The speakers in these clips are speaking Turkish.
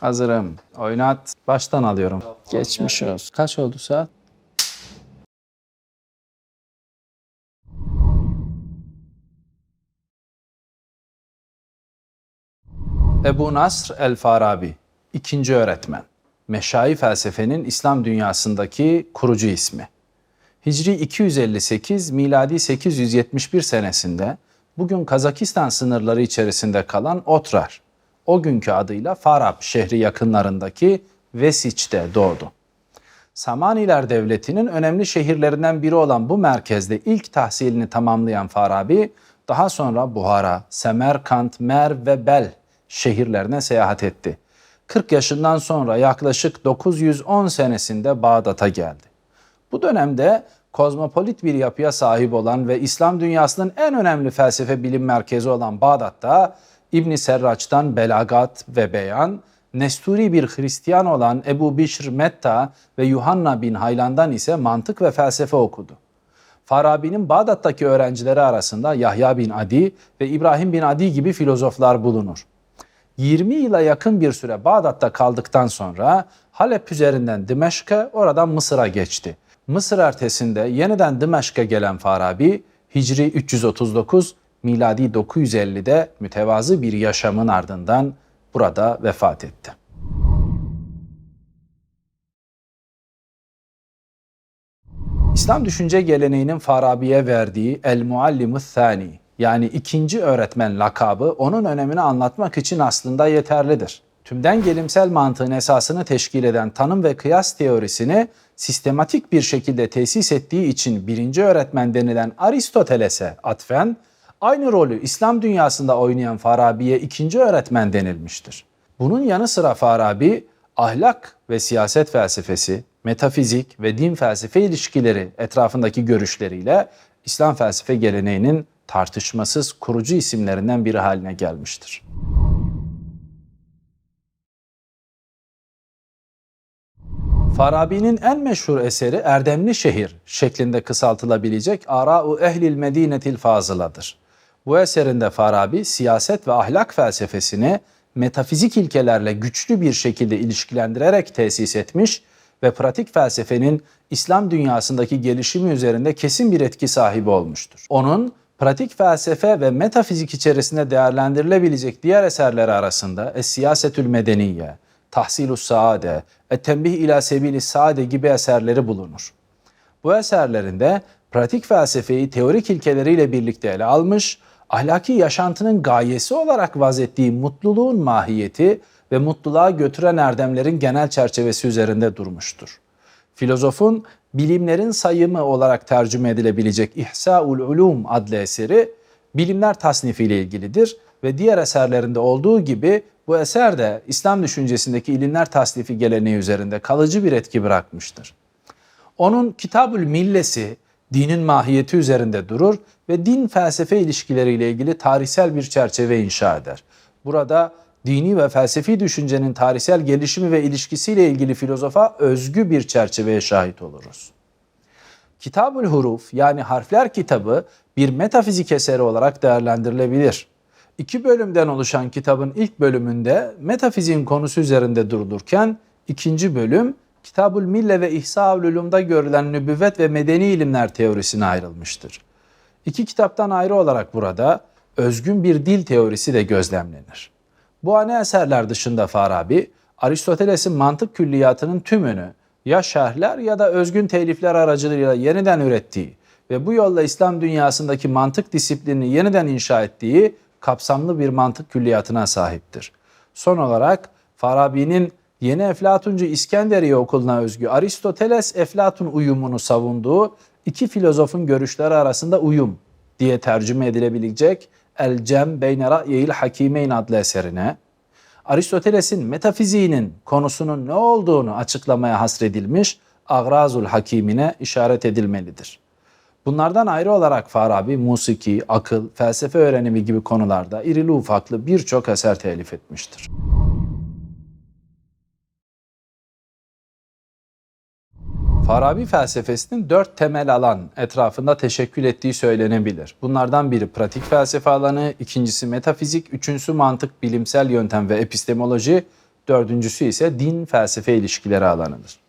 Hazırım. Oynat. Baştan alıyorum. Geçmiş olsun. Kaç oldu saat? Ebu Nasr el-Farabi, ikinci öğretmen. Meşai felsefenin İslam dünyasındaki kurucu ismi. Hicri 258, miladi 871 senesinde bugün Kazakistan sınırları içerisinde kalan Otrar, o günkü adıyla Farab şehri yakınlarındaki Vesiç'te doğdu. Samaniler Devleti'nin önemli şehirlerinden biri olan bu merkezde ilk tahsilini tamamlayan Farabi, daha sonra Buhara, Semerkant, Merv ve Bel şehirlerine seyahat etti. 40 yaşından sonra yaklaşık 910 senesinde Bağdat'a geldi. Bu dönemde kozmopolit bir yapıya sahip olan ve İslam dünyasının en önemli felsefe bilim merkezi olan Bağdat'ta İbn Serraç'tan Belagat ve Beyan, Nesturi bir Hristiyan olan Ebu Bişr Metta ve Yuhanna bin Haylan'dan ise mantık ve felsefe okudu. Farabi'nin Bağdat'taki öğrencileri arasında Yahya bin Adi ve İbrahim bin Adi gibi filozoflar bulunur. 20 yıla yakın bir süre Bağdat'ta kaldıktan sonra Halep üzerinden Dimeşk'e oradan Mısır'a geçti. Mısır ertesinde yeniden Dimeşk'e gelen Farabi Hicri 339 miladi 950'de mütevazı bir yaşamın ardından burada vefat etti. İslam düşünce geleneğinin Farabi'ye verdiği El Muallimü Thani yani ikinci öğretmen lakabı onun önemini anlatmak için aslında yeterlidir. Tümden gelimsel mantığın esasını teşkil eden tanım ve kıyas teorisini sistematik bir şekilde tesis ettiği için birinci öğretmen denilen Aristoteles'e atfen aynı rolü İslam dünyasında oynayan Farabi'ye ikinci öğretmen denilmiştir. Bunun yanı sıra Farabi ahlak ve siyaset felsefesi, metafizik ve din felsefe ilişkileri etrafındaki görüşleriyle İslam felsefe geleneğinin tartışmasız kurucu isimlerinden biri haline gelmiştir. Farabi'nin en meşhur eseri Erdemli Şehir şeklinde kısaltılabilecek Ara'u Ehlil Medinetil Fazıla'dır. Bu eserinde Farabi siyaset ve ahlak felsefesini metafizik ilkelerle güçlü bir şekilde ilişkilendirerek tesis etmiş ve pratik felsefenin İslam dünyasındaki gelişimi üzerinde kesin bir etki sahibi olmuştur. Onun pratik felsefe ve metafizik içerisinde değerlendirilebilecek diğer eserleri arasında Es-Siyasetül Medeniye, Tahsilus Saade, Et-Tembih ila Sebili Saade gibi eserleri bulunur. Bu eserlerinde pratik felsefeyi teorik ilkeleriyle birlikte ele almış, ahlaki yaşantının gayesi olarak vazettiği mutluluğun mahiyeti ve mutluluğa götüren erdemlerin genel çerçevesi üzerinde durmuştur. Filozofun bilimlerin sayımı olarak tercüme edilebilecek İhsaul Ulum adlı eseri bilimler tasnifiyle ilgilidir ve diğer eserlerinde olduğu gibi bu eser de İslam düşüncesindeki ilimler tasnifi geleneği üzerinde kalıcı bir etki bırakmıştır. Onun Kitabül Millesi dinin mahiyeti üzerinde durur ve din felsefe ilişkileriyle ilgili tarihsel bir çerçeve inşa eder. Burada dini ve felsefi düşüncenin tarihsel gelişimi ve ilişkisiyle ilgili filozofa özgü bir çerçeveye şahit oluruz. Kitabül Huruf yani harfler kitabı bir metafizik eseri olarak değerlendirilebilir. İki bölümden oluşan kitabın ilk bölümünde metafiziğin konusu üzerinde durulurken ikinci bölüm Kitabül Mille ve İhsaül Ulum'da görülen nübüvvet ve medeni ilimler teorisine ayrılmıştır. İki kitaptan ayrı olarak burada özgün bir dil teorisi de gözlemlenir. Bu ana eserler dışında Farabi, Aristoteles'in mantık külliyatının tümünü ya şerhler ya da özgün telifler aracılığıyla yeniden ürettiği ve bu yolla İslam dünyasındaki mantık disiplinini yeniden inşa ettiği kapsamlı bir mantık külliyatına sahiptir. Son olarak Farabi'nin yeni Eflatuncu İskenderiye okuluna özgü Aristoteles Eflatun uyumunu savunduğu iki filozofun görüşleri arasında uyum diye tercüme edilebilecek El Cem Beyne Ra'yil Hakimeyn adlı eserine, Aristoteles'in metafiziğinin konusunun ne olduğunu açıklamaya hasredilmiş Agrazul Hakimine işaret edilmelidir. Bunlardan ayrı olarak Farabi musiki, akıl, felsefe öğrenimi gibi konularda irili ufaklı birçok eser telif etmiştir. Farabi felsefesinin dört temel alan etrafında teşekkül ettiği söylenebilir. Bunlardan biri pratik felsefe alanı, ikincisi metafizik, üçüncüsü mantık, bilimsel yöntem ve epistemoloji, dördüncüsü ise din felsefe ilişkileri alanıdır.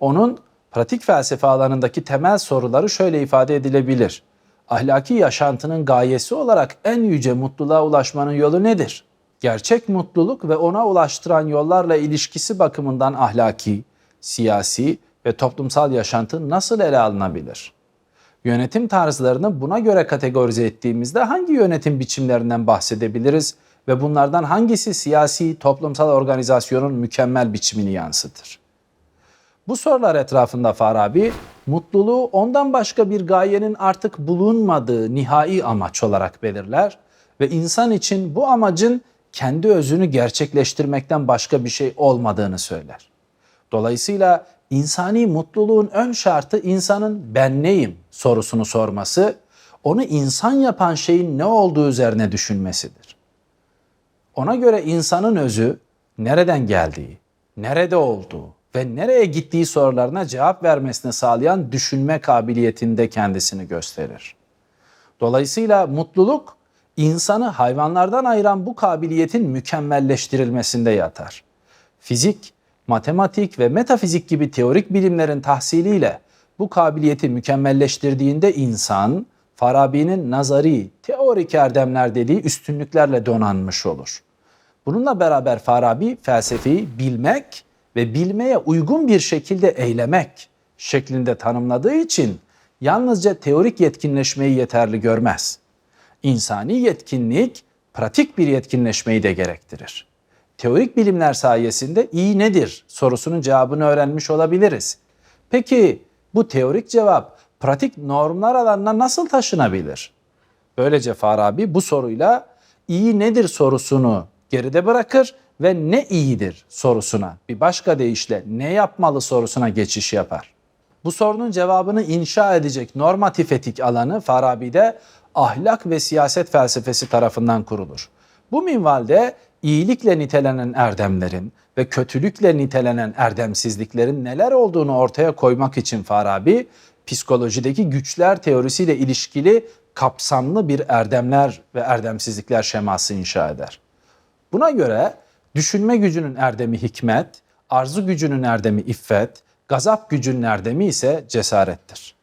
Onun pratik felsefe alanındaki temel soruları şöyle ifade edilebilir. Ahlaki yaşantının gayesi olarak en yüce mutluluğa ulaşmanın yolu nedir? Gerçek mutluluk ve ona ulaştıran yollarla ilişkisi bakımından ahlaki, siyasi ve toplumsal yaşantı nasıl ele alınabilir? Yönetim tarzlarını buna göre kategorize ettiğimizde hangi yönetim biçimlerinden bahsedebiliriz ve bunlardan hangisi siyasi, toplumsal organizasyonun mükemmel biçimini yansıtır? Bu sorular etrafında Farabi, mutluluğu ondan başka bir gayenin artık bulunmadığı nihai amaç olarak belirler ve insan için bu amacın kendi özünü gerçekleştirmekten başka bir şey olmadığını söyler. Dolayısıyla insani mutluluğun ön şartı insanın ben neyim sorusunu sorması, onu insan yapan şeyin ne olduğu üzerine düşünmesidir. Ona göre insanın özü nereden geldiği, nerede olduğu ve nereye gittiği sorularına cevap vermesini sağlayan düşünme kabiliyetinde kendisini gösterir. Dolayısıyla mutluluk insanı hayvanlardan ayıran bu kabiliyetin mükemmelleştirilmesinde yatar. Fizik, matematik ve metafizik gibi teorik bilimlerin tahsiliyle bu kabiliyeti mükemmelleştirdiğinde insan, Farabi'nin nazari, teorik erdemler dediği üstünlüklerle donanmış olur. Bununla beraber Farabi felsefeyi bilmek ve bilmeye uygun bir şekilde eylemek şeklinde tanımladığı için yalnızca teorik yetkinleşmeyi yeterli görmez. İnsani yetkinlik pratik bir yetkinleşmeyi de gerektirir. Teorik bilimler sayesinde iyi nedir sorusunun cevabını öğrenmiş olabiliriz. Peki bu teorik cevap pratik normlar alanına nasıl taşınabilir? Böylece Farabi bu soruyla iyi nedir sorusunu geride bırakır ve ne iyidir sorusuna bir başka deyişle ne yapmalı sorusuna geçiş yapar. Bu sorunun cevabını inşa edecek normatif etik alanı Farabi'de ahlak ve siyaset felsefesi tarafından kurulur. Bu minvalde iyilikle nitelenen erdemlerin ve kötülükle nitelenen erdemsizliklerin neler olduğunu ortaya koymak için Farabi, psikolojideki güçler teorisiyle ilişkili kapsamlı bir erdemler ve erdemsizlikler şeması inşa eder. Buna göre düşünme gücünün erdemi hikmet, arzu gücünün erdemi iffet, gazap gücünün erdemi ise cesarettir.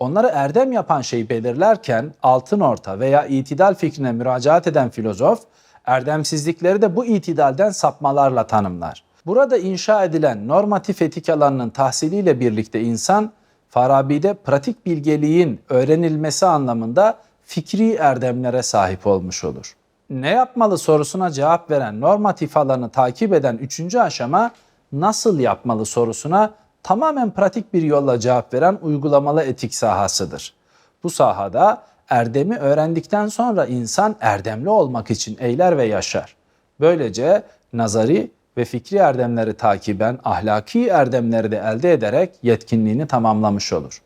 Onları erdem yapan şeyi belirlerken altın orta veya itidal fikrine müracaat eden filozof, erdemsizlikleri de bu itidalden sapmalarla tanımlar. Burada inşa edilen normatif etik alanının tahsiliyle birlikte insan, Farabi'de pratik bilgeliğin öğrenilmesi anlamında fikri erdemlere sahip olmuş olur. Ne yapmalı sorusuna cevap veren normatif alanı takip eden üçüncü aşama nasıl yapmalı sorusuna tamamen pratik bir yolla cevap veren uygulamalı etik sahasıdır. Bu sahada erdemi öğrendikten sonra insan erdemli olmak için eyler ve yaşar. Böylece nazari ve fikri erdemleri takiben ahlaki erdemleri de elde ederek yetkinliğini tamamlamış olur.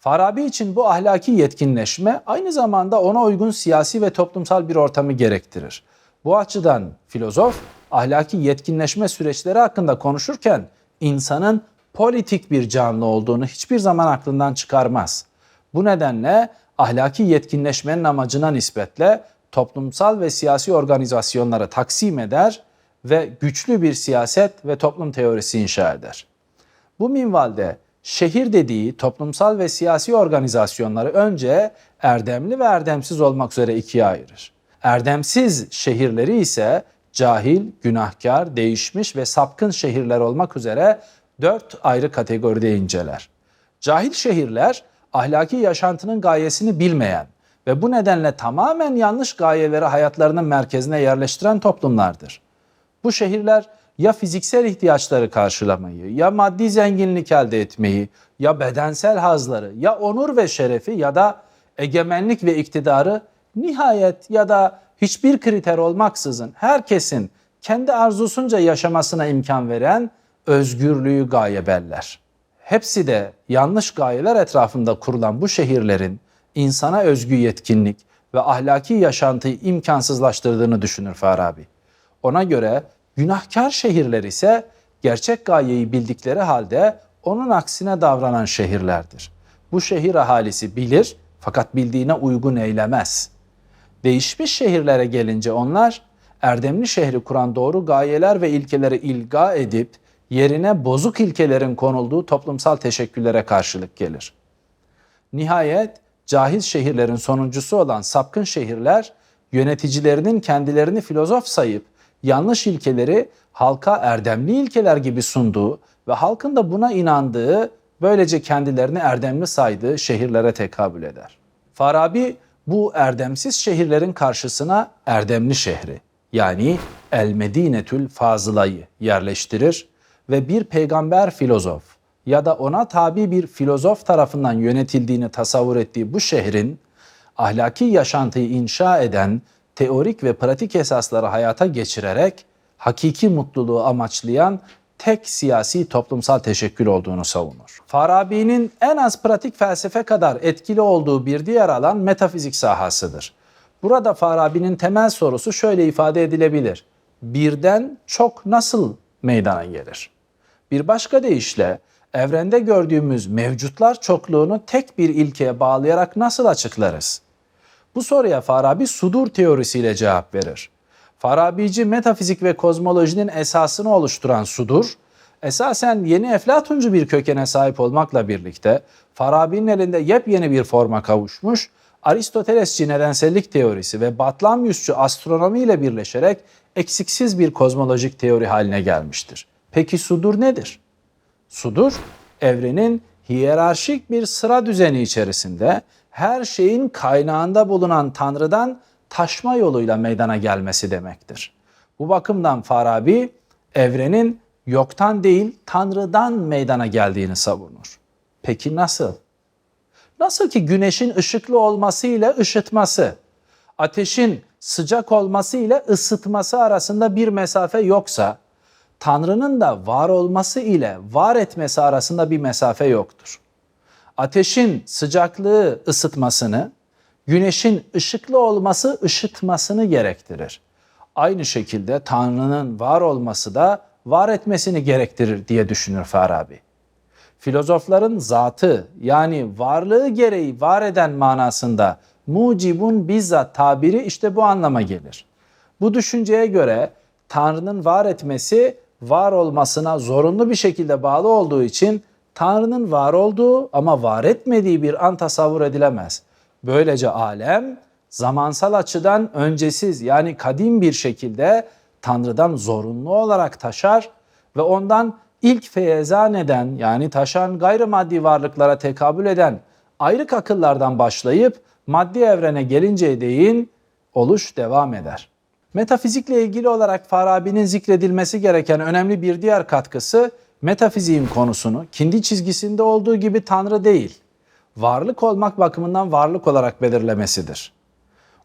Farabi için bu ahlaki yetkinleşme aynı zamanda ona uygun siyasi ve toplumsal bir ortamı gerektirir. Bu açıdan filozof ahlaki yetkinleşme süreçleri hakkında konuşurken insanın politik bir canlı olduğunu hiçbir zaman aklından çıkarmaz. Bu nedenle ahlaki yetkinleşmenin amacına nispetle toplumsal ve siyasi organizasyonları taksim eder ve güçlü bir siyaset ve toplum teorisi inşa eder. Bu minvalde şehir dediği toplumsal ve siyasi organizasyonları önce erdemli ve erdemsiz olmak üzere ikiye ayırır. Erdemsiz şehirleri ise cahil, günahkar, değişmiş ve sapkın şehirler olmak üzere dört ayrı kategoride inceler. Cahil şehirler ahlaki yaşantının gayesini bilmeyen ve bu nedenle tamamen yanlış gayeleri hayatlarının merkezine yerleştiren toplumlardır. Bu şehirler ya fiziksel ihtiyaçları karşılamayı, ya maddi zenginlik elde etmeyi, ya bedensel hazları, ya onur ve şerefi ya da egemenlik ve iktidarı nihayet ya da hiçbir kriter olmaksızın herkesin kendi arzusunca yaşamasına imkan veren özgürlüğü gaye beller. Hepsi de yanlış gayeler etrafında kurulan bu şehirlerin insana özgü yetkinlik ve ahlaki yaşantıyı imkansızlaştırdığını düşünür Farabi. Ona göre günahkar şehirler ise gerçek gayeyi bildikleri halde onun aksine davranan şehirlerdir. Bu şehir ahalisi bilir fakat bildiğine uygun eylemez. Değişmiş şehirlere gelince onlar erdemli şehri kuran doğru gayeler ve ilkeleri ilga edip yerine bozuk ilkelerin konulduğu toplumsal teşekküllere karşılık gelir. Nihayet cahil şehirlerin sonuncusu olan sapkın şehirler yöneticilerinin kendilerini filozof sayıp yanlış ilkeleri halka erdemli ilkeler gibi sunduğu ve halkın da buna inandığı böylece kendilerini erdemli saydığı şehirlere tekabül eder. Farabi bu erdemsiz şehirlerin karşısına erdemli şehri yani El Medinetül Fazıla'yı yerleştirir ve bir peygamber filozof ya da ona tabi bir filozof tarafından yönetildiğini tasavvur ettiği bu şehrin ahlaki yaşantıyı inşa eden teorik ve pratik esasları hayata geçirerek hakiki mutluluğu amaçlayan tek siyasi toplumsal teşekkül olduğunu savunur. Farabi'nin en az pratik felsefe kadar etkili olduğu bir diğer alan metafizik sahasıdır. Burada Farabi'nin temel sorusu şöyle ifade edilebilir. Birden çok nasıl meydana gelir? Bir başka deyişle evrende gördüğümüz mevcutlar çokluğunu tek bir ilkeye bağlayarak nasıl açıklarız? Bu soruya Farabi sudur teorisiyle cevap verir. Farabici metafizik ve kozmolojinin esasını oluşturan sudur, esasen yeni eflatuncu bir kökene sahip olmakla birlikte Farabi'nin elinde yepyeni bir forma kavuşmuş, Aristotelesçi nedensellik teorisi ve Batlamyusçu astronomi ile birleşerek eksiksiz bir kozmolojik teori haline gelmiştir. Peki sudur nedir? Sudur, evrenin hiyerarşik bir sıra düzeni içerisinde her şeyin kaynağında bulunan Tanrı'dan taşma yoluyla meydana gelmesi demektir. Bu bakımdan Farabi evrenin yoktan değil Tanrı'dan meydana geldiğini savunur. Peki nasıl? Nasıl ki güneşin ışıklı olması ile ışıtması, ateşin sıcak olması ile ısıtması arasında bir mesafe yoksa, Tanrı'nın da var olması ile var etmesi arasında bir mesafe yoktur. Ateşin sıcaklığı ısıtmasını, güneşin ışıklı olması ışıtmasını gerektirir. Aynı şekilde Tanrı'nın var olması da var etmesini gerektirir diye düşünür Farabi. Filozofların zatı yani varlığı gereği var eden manasında mucibun bizzat tabiri işte bu anlama gelir. Bu düşünceye göre Tanrı'nın var etmesi var olmasına zorunlu bir şekilde bağlı olduğu için Tanrı'nın var olduğu ama var etmediği bir an tasavvur edilemez. Böylece alem zamansal açıdan öncesiz yani kadim bir şekilde Tanrı'dan zorunlu olarak taşar ve ondan ilk feyezan eden yani taşan gayrimaddi varlıklara tekabül eden ayrık akıllardan başlayıp maddi evrene gelinceye değin oluş devam eder. Metafizikle ilgili olarak Farabi'nin zikredilmesi gereken önemli bir diğer katkısı metafiziğin konusunu kendi çizgisinde olduğu gibi Tanrı değil, varlık olmak bakımından varlık olarak belirlemesidir.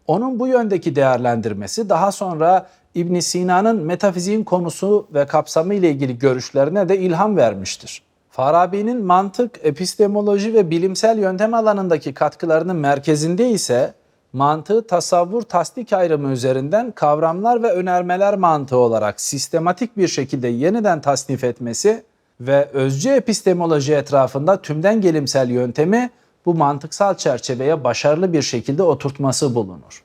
Onun bu yöndeki değerlendirmesi daha sonra İbn Sina'nın metafiziğin konusu ve kapsamı ile ilgili görüşlerine de ilham vermiştir. Farabi'nin mantık, epistemoloji ve bilimsel yöntem alanındaki katkılarının merkezinde ise mantığı tasavvur tasdik ayrımı üzerinden kavramlar ve önermeler mantığı olarak sistematik bir şekilde yeniden tasnif etmesi ve özcü epistemoloji etrafında tümden gelimsel yöntemi bu mantıksal çerçeveye başarılı bir şekilde oturtması bulunur.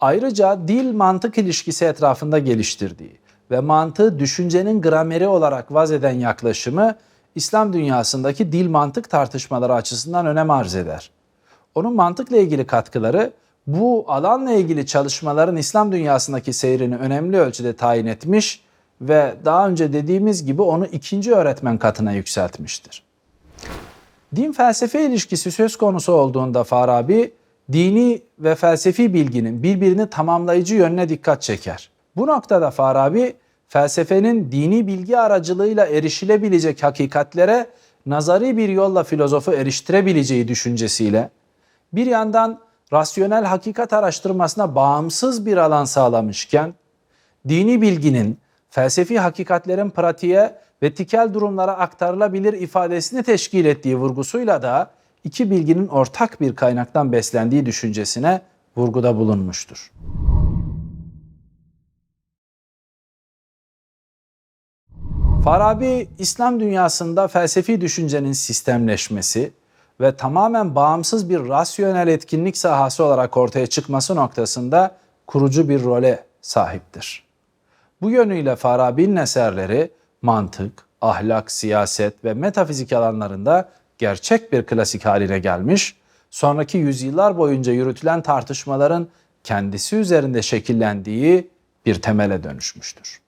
Ayrıca dil mantık ilişkisi etrafında geliştirdiği ve mantığı düşüncenin grameri olarak vaz eden yaklaşımı İslam dünyasındaki dil mantık tartışmaları açısından önem arz eder. Onun mantıkla ilgili katkıları bu alanla ilgili çalışmaların İslam dünyasındaki seyrini önemli ölçüde tayin etmiş ve daha önce dediğimiz gibi onu ikinci öğretmen katına yükseltmiştir. Din felsefe ilişkisi söz konusu olduğunda Farabi dini ve felsefi bilginin birbirini tamamlayıcı yönüne dikkat çeker. Bu noktada Farabi felsefenin dini bilgi aracılığıyla erişilebilecek hakikatlere nazari bir yolla filozofu eriştirebileceği düşüncesiyle bir yandan rasyonel hakikat araştırmasına bağımsız bir alan sağlamışken dini bilginin felsefi hakikatlerin pratiğe ve tikel durumlara aktarılabilir ifadesini teşkil ettiği vurgusuyla da iki bilginin ortak bir kaynaktan beslendiği düşüncesine vurguda bulunmuştur. Farabi, İslam dünyasında felsefi düşüncenin sistemleşmesi ve tamamen bağımsız bir rasyonel etkinlik sahası olarak ortaya çıkması noktasında kurucu bir role sahiptir. Bu yönüyle Farabi'nin eserleri mantık, ahlak, siyaset ve metafizik alanlarında gerçek bir klasik haline gelmiş, sonraki yüzyıllar boyunca yürütülen tartışmaların kendisi üzerinde şekillendiği bir temele dönüşmüştür.